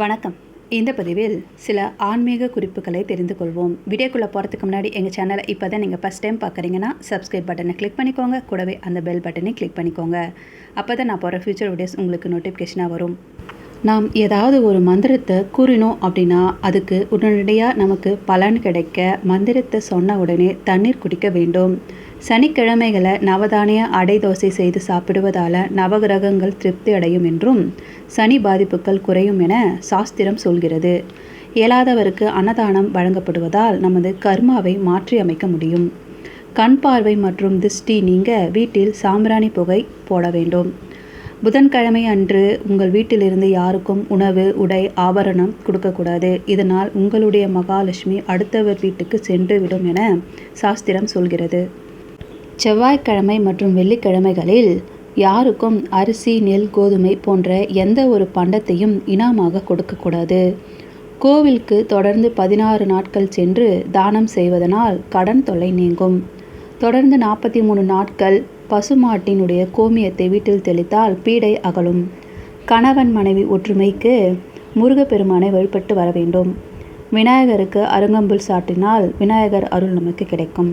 வணக்கம். இந்த பதிவில் சில ஆன்மீக குறிப்புகளை தெரிந்து கொள்வோம். வீடியோக்குள்ளே போகிறதுக்கு முன்னாடி எங்கள் சேனலை இப்போ தான் நீங்கள் ஃபஸ்ட் டைம் பார்க்குறீங்கன்னா சப்ஸ்கிரைப் பட்டனை கிளிக் பண்ணிக்கோங்க. கூடவே அந்த பெல் பட்டனை கிளிக் பண்ணிக்கோங்க. அப்போ தான் நான் போகிற ஃபியூச்சர் வீடியோஸ் உங்களுக்கு நோட்டிஃபிகேஷனாக வரும். நாம் ஏதாவது ஒரு மந்திரத்தை கூறினோம் அப்படின்னா அதுக்கு உடனடியாக நமக்கு பலன் கிடைக்க மந்திரத்தை சொன்ன உடனே தண்ணீர் குடிக்க வேண்டும். சனிக்கிழமைகளை நவதானிய அடை தோசை செய்து சாப்பிடுவதால் நவகிரகங்கள் திருப்தி அடையும் என்றும் சனி பாதிப்புகள் குறையும் என சாஸ்திரம் சொல்கிறது. இயலாதவருக்கு அன்னதானம் வழங்கப்படுவதால் நமது கர்மாவை மாற்றி அமைக்க முடியும். கண் பார்வை மற்றும் திருஷ்டி நீங்க வீட்டில் சாம்பிராணி புகை போட வேண்டும். புதன்கிழமை அன்று உங்கள் வீட்டிலிருந்து யாருக்கும் உணவு உடை ஆபரணம் கொடுக்கக்கூடாது. இதனால் உங்களுடைய மகாலட்சுமி அடுத்தவர் வீட்டுக்கு சென்று விடும் என சாஸ்திரம் சொல்கிறது. செவ்வாய்க்கிழமை மற்றும் வெள்ளிக்கிழமைகளில் யாருக்கும் அரிசி நெல் கோதுமை போன்ற எந்த ஒரு பண்டத்தையும் இனாமாக கொடுக்கக்கூடாது. கோவிலுக்கு தொடர்ந்து பதினாறு நாட்கள் சென்று தானம் செய்வதனால் கடன் தொல்லை நீங்கும். தொடர்ந்து நாற்பத்தி மூணு நாட்கள் பசுமாட்டினுடைய கோமியத்தை வீட்டில் தெளித்தால் பீடை அகலும். கணவன் மனைவி ஒற்றுமைக்கு முருகப்பெருமானை வழிபட்டு வர வேண்டும் விநாயகருக்கு அருங்கம்புல் சாட்டினால் விநாயகர் அருள் நமக்கு கிடைக்கும்.